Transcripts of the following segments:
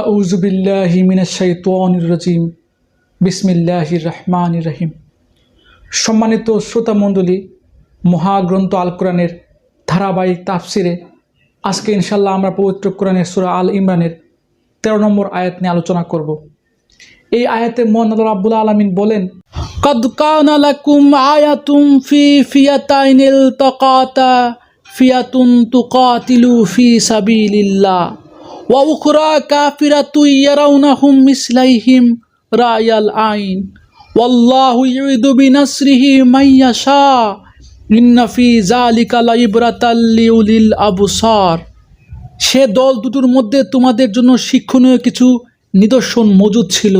আউযু বিল্লাহি মিনাশ শাইতানির রাজিম বিসমিল্লাহির রহমানির রহিম সম্মানিত শ্রোতা মণ্ডলী মহাগ্রন্থ আল কোরআনের ধারাবাহিক তাফসিরে আজকে ইনশাল্লাহ আমরা পবিত্র কোরআনের সূরা আল ইমরানের তেরো নম্বর আয়াত নিয়ে আলোচনা করব এই আয়াতে মোহাম্মদ রাব্বুল আলমিন বলেন قد كان لكم آية في فئتين التقاتا فئة تقاتل في سبيل الله ওয়াউখরা কাফিরা তুই ইয়ারাউনাহুম মিসলাইহিম রায়াল আইন ওয়াল্লাহু ইউদু বিনাসরিহি মাইয়াশা ইন্না ফি জালিকা লাইবরাতাল লিউলিল আবসার সে দল দুটোর মধ্যে তোমাদের জন্য শিক্ষণীয় কিছু নিদর্শন মজুদ ছিল,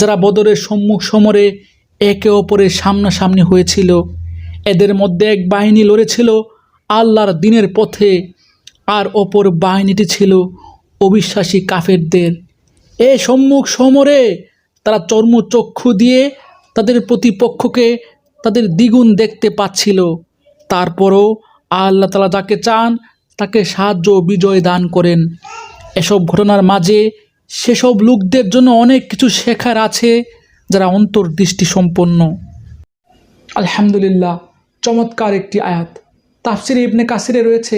যারা বদরের সম্মুখ সমরে একে অপরের সামনাসামনি হয়েছিল। এদের মধ্যে এক বাহিনী লড়েছিল আল্লাহর দিনের পথে, আর অপর বাহিনীটি ছিল অবিশ্বাসী কাফেরদের। এ সম্মুখ সমরে তারা চর্মচক্ষু দিয়ে তাদের প্রতিপক্ষকে তাদের দ্বিগুণ দেখতে পাচ্ছিল। তারপরও আল্লাহ তালা যাকে চান, তাকে সাহায্য বিজয় দান করেন। এসব ঘটনার মাঝে সেসব লোকদের জন্য অনেক কিছু শেখার আছে যারা অন্তর্দৃষ্টি সম্পন্ন আলহামদুলিল্লাহ, চমৎকার একটি আয়াত। তাফসির ইবনে কাসিরে রয়েছে।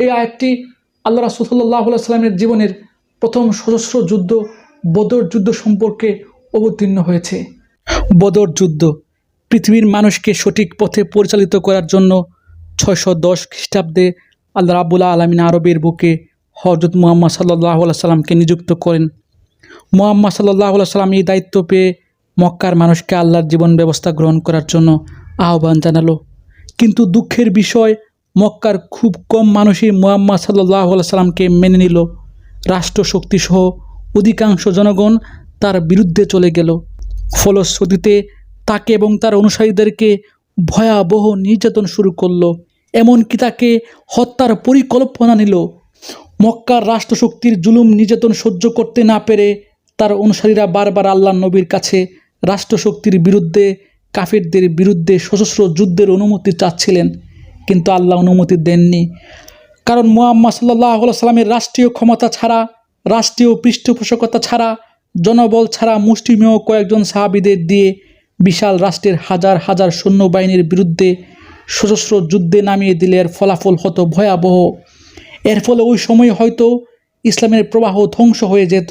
এই আয়াতটি আল্লাহ রাসুল্লাহ সাল্লামের জীবনের প্রথম সশস্ত্র যুদ্ধ বদর যুদ্ধ সম্পর্কে অবতীর্ণ হয়েছে। বদর যুদ্ধ পৃথিবীর মানুষকে সঠিক পথে পরিচালিত করার জন্য ছয়শো দশ খ্রিস্টাব্দে আল্লাহ রাবুল্লাহ আলমিন আরবের বুকে হজরত মুহাম্মদ সাল্লাহ সাল্লামকে নিযুক্ত করেন। মুহাম্মদ সাল্লাহ সাল্লাম এই দায়িত্ব পেয়ে মক্কার মানুষকে আল্লাহর জীবন ব্যবস্থা গ্রহণ করার জন্য আহ্বান জানালো। কিন্তু দুঃখের বিষয় মক্কার খুব কম মানুষই মুহাম্মদ সাল্লাহ সাল্লামকে মেনে নিল। রাষ্ট্রশক্তিসহ অধিকাংশ জনগণ তার বিরুদ্ধে চলে গেল। ফলশ্রুতিতে তাকে এবং তার অনুসারীদেরকে ভয়াবহ নির্যাতন শুরু করল। এমনকি তাকে হত্যার পরিকল্পনা নিল। মক্কার রাষ্ট্রশক্তির জুলুম নির্যাতন সহ্য করতে না পেরে তার অনুসারীরা বারবার আল্লাহ নবীর কাছে রাষ্ট্রশক্তির বিরুদ্ধে, কাফেরদের বিরুদ্ধে সশস্ত্র যুদ্ধের অনুমতি চাচ্ছিলেন। কিন্তু আল্লাহ অনুমতি দেননি। কারণ মোহাম্মদ সাল্লাহ সাল্লামের রাষ্ট্রীয় ক্ষমতা ছাড়া, রাষ্ট্রীয় পৃষ্ঠপোষকতা ছাড়া, জনবল ছাড়া মুষ্টিমেয় কয়েকজন সাহাবিদের দিয়ে বিশাল রাষ্ট্রের হাজার হাজার সৈন্যবাহিনীর বিরুদ্ধে সশস্ত্র যুদ্ধে নামিয়ে দিলে এর ফলাফল হতো ভয়াবহ। এর ফলে ওই সময় হয়তো ইসলামের প্রবাহ ধ্বংস হয়ে যেত।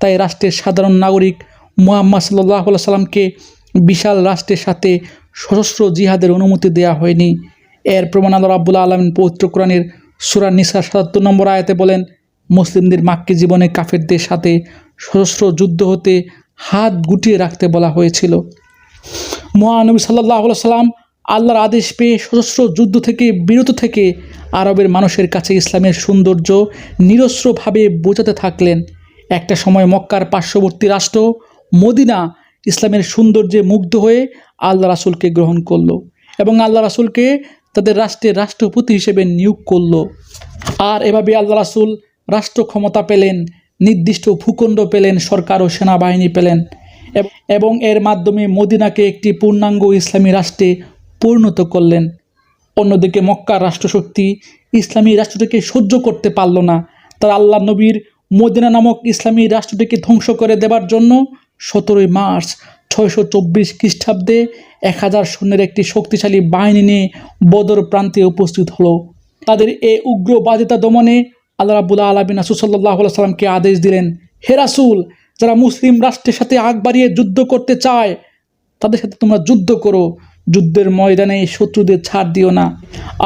তাই রাষ্ট্রের সাধারণ নাগরিক মোহাম্মদ সাল্লাহ সাল্লামকে বিশাল রাষ্ট্রের সাথে সশস্ত্র জিহাদের অনুমতি দেওয়া হয়নি। এর প্রমাণ আল্লাহ রাবুল্লাহ আলমিন পবিত্র কোরআনের সুরা নিসা সাতাত্তর নম্বর আয়াতে বলেন, মুসলিমদের মাক্কি জীবনে কাফেরদের সাথে সশস্ত্র যুদ্ধ হতে হাত গুটিয়ে রাখতে বলা হয়েছিল। মহানবী সাল্লাহ সাল্লাম আল্লাহর আদেশ পেয়ে সশস্ত্র যুদ্ধ থেকে বিরত থেকে আরবের মানুষের কাছে ইসলামের সৌন্দর্য নিরস্ত্রভাবে বোঝাতে থাকলেন। একটা সময় মক্কার পার্শ্ববর্তী রাষ্ট্র মদিনা ইসলামের সৌন্দর্যে মুগ্ধ হয়ে আল্লাহ রাসুলকে গ্রহণ করল এবং আল্লাহ রাসুলকে তাদের রাষ্ট্রের রাষ্ট্রপতি হিসেবে নিয়োগ করল। আর এভাবে আল্লাহ রাসুল রাষ্ট্র ক্ষমতা পেলেন, নির্দিষ্ট ভূখণ্ড পেলেন, সরকার ও সেনাবাহিনী পেলেন এবং এর মাধ্যমে মদিনাকে একটি পূর্ণাঙ্গ ইসলামী রাষ্ট্রে পরিণত করলেন। অন্যদিকে মক্কার রাষ্ট্রশক্তি ইসলামী রাষ্ট্রটিকে সহ্য করতে পারল না। তার আল্লাহ নবীর মদিনা নামক ইসলামী রাষ্ট্রটিকে ধ্বংস করে দেবার জন্য সতেরোই মার্চ ছয়শো চব্বিশ খ্রিস্টাব্দে এক হাজার সৈন্যের একটি শক্তিশালী বাহিনী নিয়ে বদর প্রান্তে উপস্থিত হলো। তাদের এ উগ্রবাদিতা দমনে আল্লাহ রাবুল্লাহ আলমিন রাসুসাল্লাহ সাল্লামকে আদেশ দিলেন, হে রাসুল, যারা মুসলিম রাষ্ট্রের সাথে আগ বাড়িয়ে যুদ্ধ করতে চায়, তাদের সাথে তোমরা যুদ্ধ করো। যুদ্ধের ময়দানে শত্রুদের ছাড় দিও না।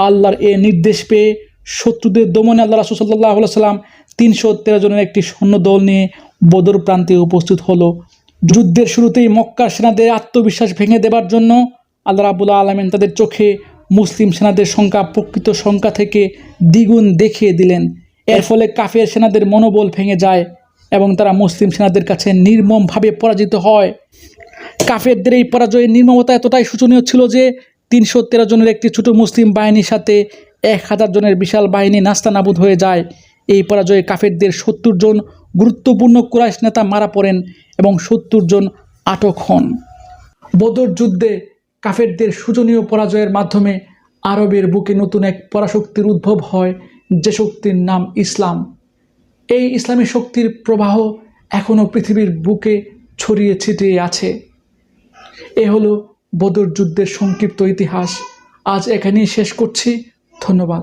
আল্লাহর এ নির্দেশ পেয়ে শত্রুদের দমনে আল্লাহ রাসুসাল্লাহ সাল্লাম তিনশো তেরো জনের একটি সৈন্য দল নিয়ে বদর প্রান্তে উপস্থিত হলো। যুদ্ধের শুরুতেই মক্কা সেনাদের আত্মবিশ্বাস ভেঙে দেবার জন্য আল্লাহ রাবুল্লাহ আলমেন তাদের চোখে মুসলিম সেনাদের সংখ্যা, প্রকৃত সংখ্যা থেকে দ্বিগুণ দেখিয়ে দিলেন। এর ফলে কাফের সেনাদের মনোবল ভেঙে যায় এবং তারা মুসলিম সেনাদের কাছে নির্মমভাবে পরাজিত হয়। কাফেরদের এই পরাজয়ের নির্মমতা এতটাই শোচনীয় ছিল যে তিনশো তেরো জনের একটি ছোট মুসলিম বাহিনীর সাথে এক হাজার জনের বিশাল বাহিনী নাস্তানাবুদ হয়ে যায়। এই পরাজয়ে কাফেরদের সত্তর জন গুরুত্বপূর্ণ কুরাইশ নেতা মারা পড়েন। এবং সত্তর জন আটক হন। বদর যুদ্ধে কাফেরদের শোচনীয় পরাজয়ের মাধ্যমে আরবের বুকে নতুন এক পরাশক্তির উদ্ভব হয়, যে শক্তির নাম ইসলাম। এই ইসলামী শক্তির প্রবাহ এখনও পৃথিবীর বুকে ছড়িয়ে ছিটিয়ে আছে। এ হলো বদর যুদ্ধের সংক্ষিপ্ত ইতিহাস। আজ এখানেই শেষ করছি। ধন্যবাদ।